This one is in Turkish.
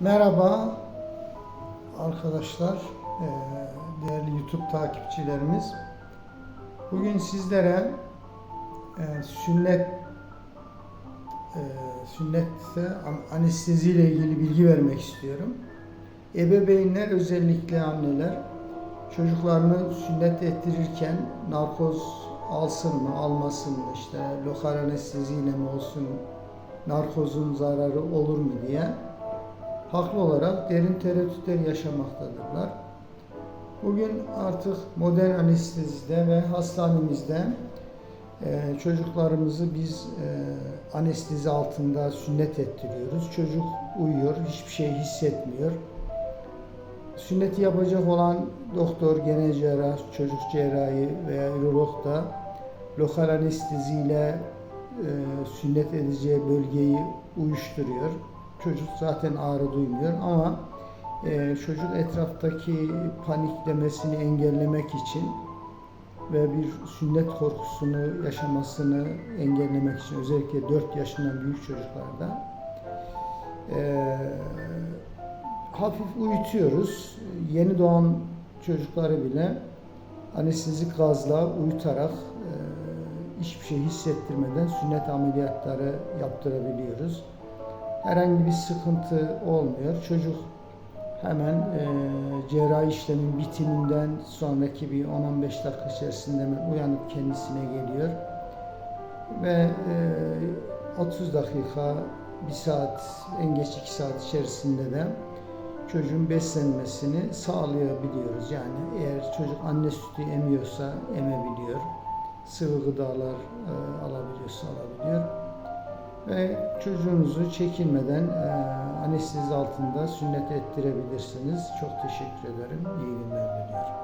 Merhaba arkadaşlar, değerli YouTube takipçilerimiz. Bugün sizlere sünnet sünnette an- anestezi ile ilgili bilgi vermek istiyorum. Ebeveynler özellikle anneler çocuklarını sünnet ettirirken narkoz alsın mı, almasın mı, işte lokal anesteziyle mi olsun, narkozun zararı olur mu diye haklı olarak derin tereddütler yaşamaktadırlar. Bugün artık modern anestezide ve hastanemizde e, çocuklarımızı biz e, anestezi altında sünnet ettiriyoruz. Çocuk uyuyor, hiçbir şey hissetmiyor. Sünneti yapacak olan doktor, genel cerrah, çocuk cerrahi veya ürolog da lokal anesteziyle e, sünnet edeceği bölgeyi uyuşturuyor. Çocuk zaten ağrı duymuyor ama e, çocuk etraftaki paniklemesini engellemek için ve bir sünnet korkusunu yaşamasını engellemek için özellikle 4 yaşından büyük çocuklarda e, hafif uyutuyoruz. Yeni doğan çocukları bile anestezik gazla uyutarak e, hiçbir şey hissettirmeden sünnet ameliyatları yaptırabiliyoruz. Herhangi bir sıkıntı olmuyor. Çocuk hemen e, cerrahi işlemin bitiminden sonraki bir 10-15 dakika içerisinde uyanıp kendisine geliyor. Ve e, 30 dakika, 1 saat, en geç 2 saat içerisinde de çocuğun beslenmesini sağlayabiliyoruz. Yani eğer çocuk anne sütü emiyorsa emebiliyor. Sıvı gıdalar e, alabiliyorsa alabiliyor ve çocuğunuzu çekinmeden e, anestezi altında sünnet ettirebilirsiniz. Çok teşekkür ederim. İyi günler diliyorum.